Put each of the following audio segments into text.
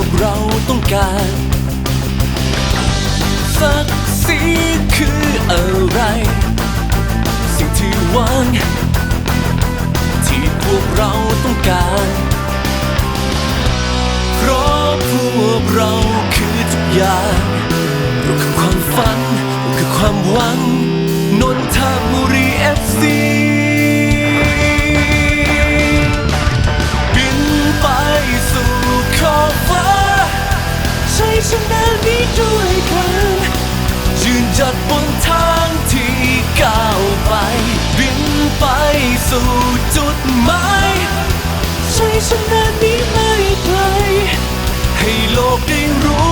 วกเราต้องการศักดิ์ศรีคืออะไร สิ่งที่หวังที่พวกเราต้องการเพราะพวกเราคือทุกอย่างเราคือความฝันเราคือความหวังนนทบุรีเอฟซี ช้ชนะนี้ไม่ไกลให้โลกได้รู้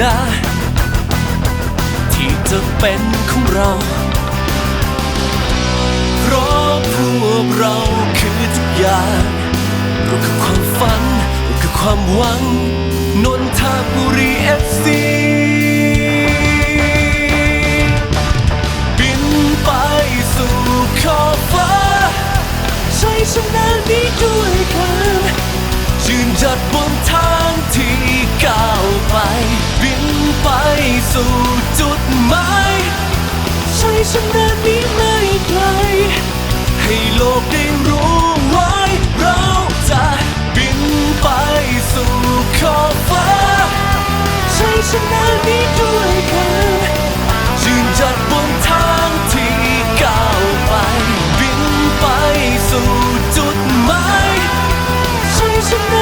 นะที่จะเป็นของเรา เพราะพวกเราคือทุกอย่างเราคือความฝันเราคือความหวัง นนทบุรีเอฟซี ฉันนะนี้ด้วยกันยืนหยัดบนทางที่ก้าวไปบินไปสู่จุดหมายใช้ชนะ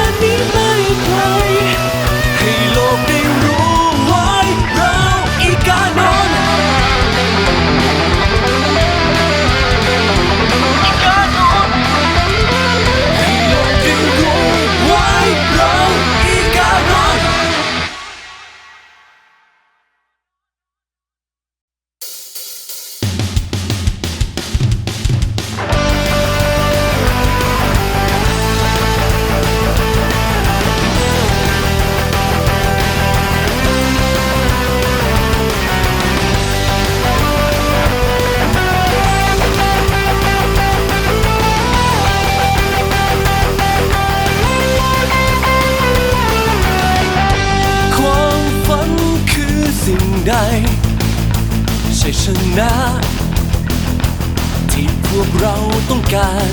เราต้องการ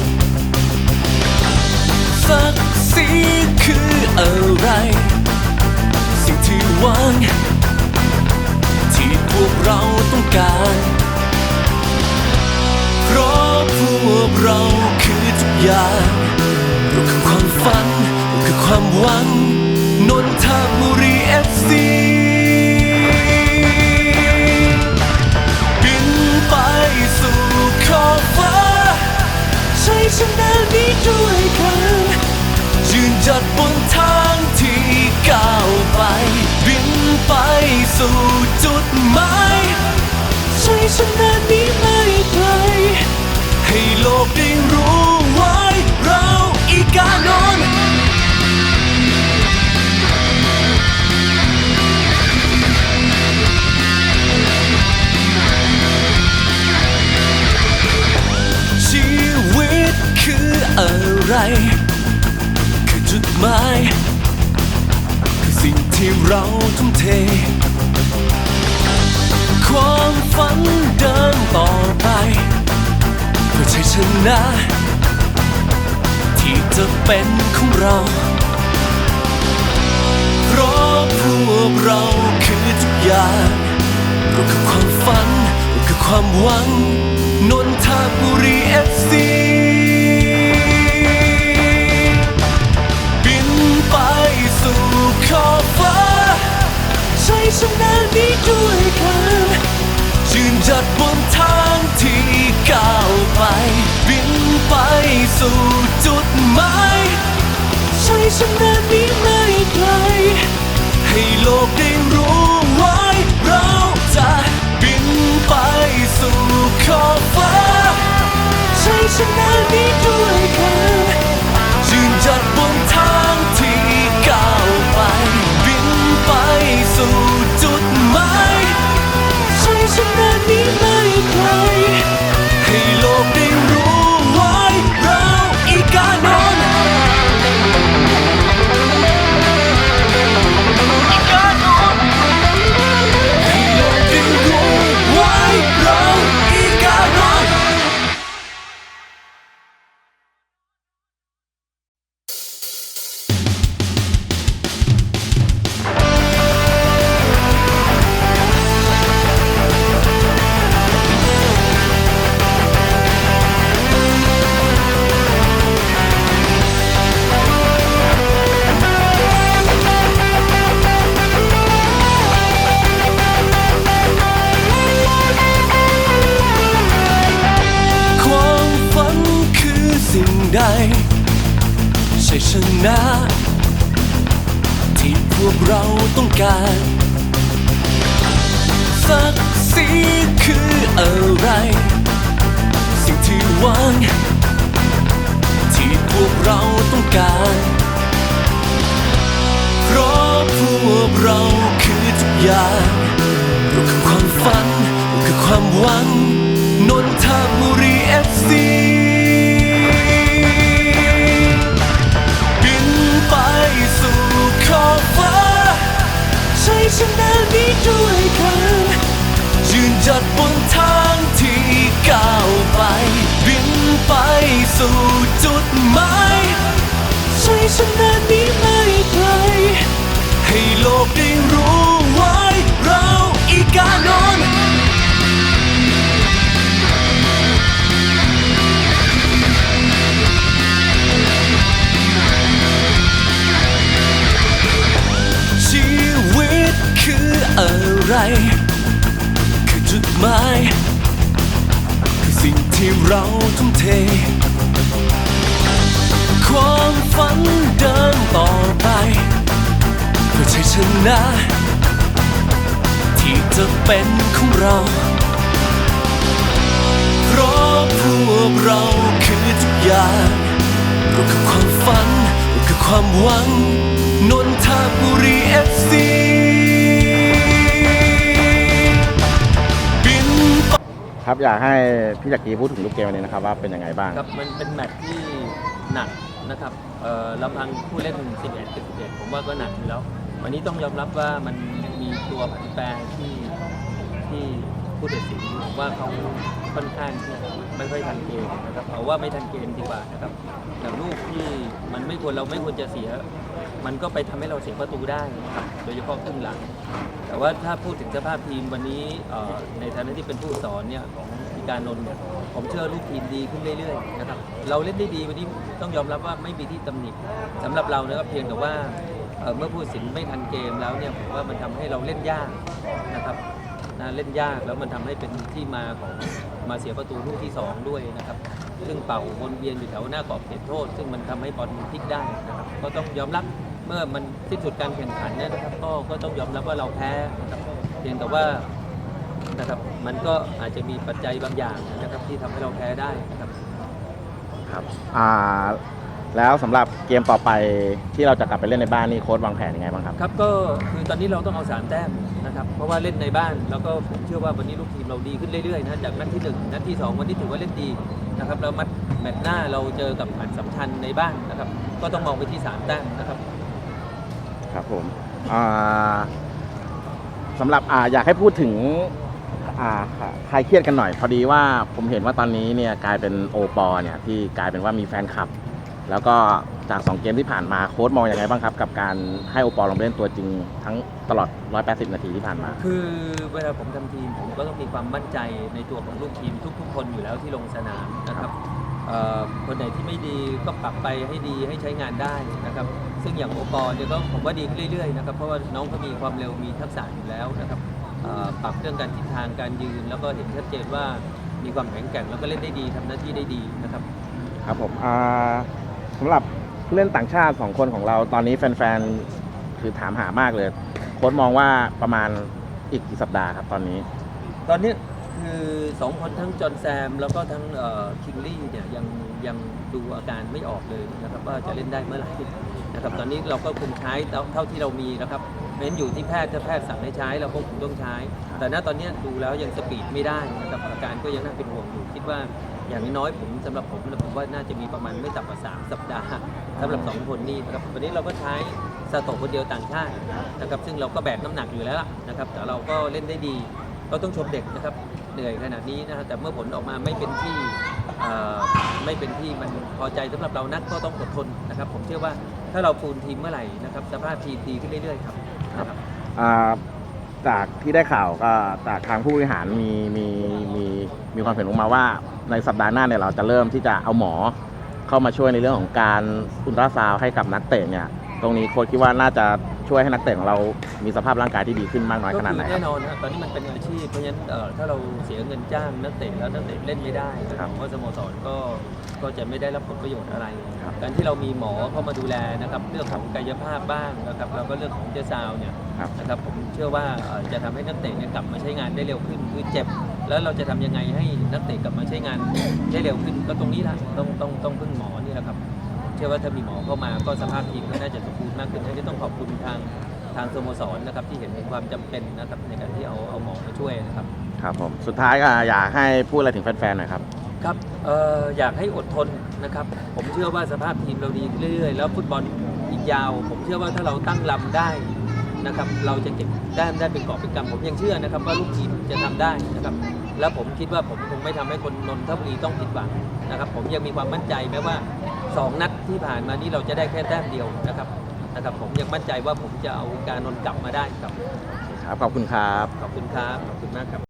ศักดิ์ศรีคืออะไร สิ่งที่หวังที่พวกเราต้องการเพราะพวกเราคือทุกอย่างเราคือความฝันเราคือความหวัง ช้นนี้ด้วยกันยืนหยัดบนทางที่ก้าวไป บินไปสู่จุดหมายใช้ชนะนี้ไม่ไกลให้โลกได้รู้ไว้เราอีกานน เราทุ่มเท ความฝันเดินต่อไป เพื่อชัยชนะ ที่จะเป็นของเราเพราะพวกเราคือทุกอย่างเราคือความฝันเราคือความหวังนนทบุรีเอฟซี จัดบนทางที่ก้าวไป บินไปสู่จุดหมายใช้ชฉันนั้นนี้ไม่ไกลให้โลกได้รู้ไว้ เราจะบินไปสู่ขอบฟ้า ใช้ชนะนี้ด้วยกัน ชนะ ที่พวกเราต้องการสักดิ์ศรีคืออะไร สิ่งที่หวัง ที่พวกเราต้องการเพราะพวกเราคือทุกอย่างเราคือความฝันเราคือความหวังนนทบุรีเอฟซี ฉันเดินี้ด้วยกันยืนหยัดบนทางที่ก้าวไป บินไปสู่จุดหมายใช้ชนเดินนี้ไม่ไกลให้โลกได้รู้ หมายคือสิ่งที่เราทุ่มเท ความฝันเดินต่อไปเพื่อชัยชนะ ที่จะเป็นของเราเพราะพวกเราคือทุกอย่างเราคือความฝันเราคือความหวังนนทบุรีเอฟซี ครับอยากให้พี่จักรีพูดถึงลูกเกมวันนี้นะครับว่าเป็นยังไงบ้าง ครับมันเป็นแมตช์ที่หนักนะครับเอ่อลำพังผู้เล่น 11กับ11 ผมว่าก็หนักอยู่แล้ว วันนี้ต้องยอมรับว่ามันมีตัวผันแปรที่ที่ ผู้ตัดสินว่าเขาค่อนข้างที่ไม่ค่อยทันเกมนะครับเอาว่าไม่ทันเกมดีกว่านะครับแต่ลูกที่มันไม่ควรเราไม่ควรจะเสีย มันก็ไปทำให้เราเสียประตูได้นะครับโดยเฉพาะครึ่งหลัง แต่ว่าถ้าพูดถึงสภาพทีมวันนี้ในฐานะที่เป็นผู้สอนเนี่ยของพิการนนท์เนี่ยผมเชื่อลูกทีมดีขึ้นเรื่อยๆนะครับเราเล่นได้ดีวันนี้ต้องยอมรับว่าไม่มีที่ตำหนิสำหรับเรานะครับเพียงแต่ว่าเมื่อผู้ตัดสินไม่ทันเกมแล้วเนี่ยผมว่ามันทำให้เราเล่นยากนะครับ นะเล่นยากแล้วมันทำให้เป็นที่มาของมาเสียประตูลูกที่สองด้วยนะครับ ซึ่งเป่าวนเวียนอยู่แถวหน้ากรอบเขตโทษ ซึ่งมันทำให้บอลพลิกได้นะครับก็ต้องยอมรับเมื่อมันสิ้นสุดการแข่งขันเนี่ยนะครับ ก็ก็ต้องยอมรับว่าเราแพ้นะครับเพียงแต่ว่านะครับมันก็อาจจะมีปัจจัยบางอย่างนะครับที่ทำให้เราแพ้ได้นะครับครับอ่า แล้วสำหรับเกมต่อไปที่เราจะกลับไปเล่นในบ้านนี่โค้ชวางแผนยังไงบ้างครับ ครับก็คือตอนนี้เราต้องเอาสามแต้มนะครับเพราะว่าเล่นในบ้านแล้วก็ผมเชื่อว่าวันนี้ลูกทีมเราดีขึ้นเรื่อยๆนะจากนัดที่หนึ่งนัดที่สองวันนี้ถือว่าเล่นดีนะครับแล้วมัดแมตช์หน้าเราเจอกับอันสำคัญในบ้านนะครับ ก็ต้องมองไปที่สามแต้มนะครับ ครับผมอ่าสำหรับอ่าอยากให้พูดถึงอ่าคลายเครียดกันหน่อย พอดีว่าผมเห็นว่าตอนนี้เนี่ยกลายเป็นโอปอเนี่ยที่กลายเป็นว่ามีแฟนคลับ แล้วก็จากสองเกมที่ผ่านมาโค้ชมองยังไงบ้างครับ กับการให้โอปอลงไปเล่นตัวจริงทั้งตลอด 180 นาทีที่ผ่านมา คือเวลาผมทำทีมผมก็ต้องมีความมั่นใจในตัวของลูกทีมทุก ๆ คนอยู่แล้วที่ลงสนามนะครับเอ่อคนไหนที่ไม่ดีก็ปรับไปให้ดีให้ใช้งานได้นะครับ ซึ่งอย่างโอปอลเนี่ยก็ผมว่าดีขึ้นเรื่อยๆนะครับเพราะว่าน้องเขามีความเร็วมีทักษะอยู่แล้วนะครับเอ่อปรับเรื่องการทิศทางการยืน แล้วก็เห็นชัดเจนว่ามีความแข็งแกร่งแล้วก็เล่นได้ดีทำหน้าที่ได้ดีนะครับ ครับผมอ่า สำหรับผู้เล่นต่างชาติสองคนของเราตอนนี้แฟนๆคือถามหามากเลย โค้ชมองว่าประมาณอีกกี่สัปดาห์ครับตอนนี้ ตอนนี้คือสองคนทั้งจอห์นแซม แล้วก็ทั้งคิงลี่เนี่ยยังยังดูอาการไม่ออกเลยนะครับว่าจะเล่นได้เมื่อไหร่นะครับตอนนี้เราก็คงใช้เท่าที่เรามีนะครับเน้นอยู่ที่แพทย์ถ้าแพทย์สั่งให้ใช้เราก็คงต้องใช้ แต่ณตอนนี้ดูแล้วยังสปีดไม่ได้นะครับอาการก็ยังน่าเป็นห่วงอยู่คิดว่า อย่างน้อยผมสำหรับผมผมว่าน่าจะมีประมาณไม่ต่ำกว่าสามสัปดาห์สำหรับสองคนนี้นะครับวันนี้เราก็ใช้ซาโตะคนเดียวต่างชาตินะครับซึ่งเราก็แบกน้ำหนักอยู่แล้วนะครับแต่เราก็เล่นได้ดีก็ต้องชมเด็กนะครับเหนื่อยขนาดนี้นะครับแต่เมื่อผลออกมาไม่เป็นที่ไม่เป็นที่มันพอใจสำหรับเรานักก็ต้องอดทนนะครับ ผมเชื่อว่าถ้าเราฟูลทีมเมื่อไหร่นะครับสภาพทีมดีขึ้นเรื่อยๆครับนะครับอ่า จากที่ได้ข่าวก็จากทางผู้บริหารมีมีมีมีความเห็นออกมาว่า ในสัปดาห์หน้าเนี่ยเราจะเริ่มที่จะเอาหมอเข้ามาช่วยในเรื่องของการอุลตราซาวให้กับนักเตะเนี่ย ตรงนี้โค้ชคิดว่าน่าจะช่วยให้นักเตะของเรามีสภาพร่างกายที่ดีขึ้นมากน้อยขนาดไหนครัแน่นอนนะตอนนี้มันเป็นอาชีพเพราะฉะนั้นเอ่อถ้าเราเสียเงินจ้างนักเตะแล้วนักเตะเล่นไม่ได้นะครับว่าสโมสรก็ก็จะไม่ได้รับผลประโยชน์อะไร ครับการที่เรามีหมอเข้ามาดูแลนะครับเรื่องของกายภาพบ้างนะครับแล้วก็เรื่องของเจ้าซาวเนี่ย ครับนะครับผมเชื่อว่าเอ่อจะทำให้นักเตะเนี่ยกลับมาใช้งานได้เร็วขึ้นคือเจ็บ แล้วเราจะทำยังไงให้นักเตะกลับมาใช้งานได้เร็วขึ้นก็ตรงนี้ละต้องต้องต้องพึ่งหมอนี่แหละครับ เชื่อว่าถ้ามีหมอเข้ามาก็สภาพทีมก็น่าจะสมบูรณ์มากขึ้นอันนี้ต้องขอบคุณทางทางสโมสรนะครับที่เห็นถึงความจำเป็นนะครับในการที่เอาเอาหมอมาช่วยนะครับครับผมสุดท้ายก็อยากให้พูดอะไรถึงแฟนๆหน่อยครับครับเอ่ออยากให้อดทนนะครับ ผมเชื่อว่าสภาพทีมเราดีขึ้นเรื่อยๆ แล้วฟุตบอลอีกยาว ผมเชื่อว่าถ้าเราตั้งลำได้ นะครับเราจะเก็บแต้มได้เป็นกอบเป็นกำผมยังเชื่อนะครับว่าลูกทีมจะทำได้นะครับแล้วผมคิดว่าผมคงไม่ทำให้คนนนทบุรีต้องผิดหวังนะครับผมยังมีความมั่นใจแม้ว่าสองนัดที่ผ่านมานี้เราจะได้แค่แต้มเดียวนะครับนะครับผมยังมั่นใจว่าผมจะเอาการนนท์กลับมาได้ครับครับขอบคุณครับขอบคุณครับขอบคุณมากครับ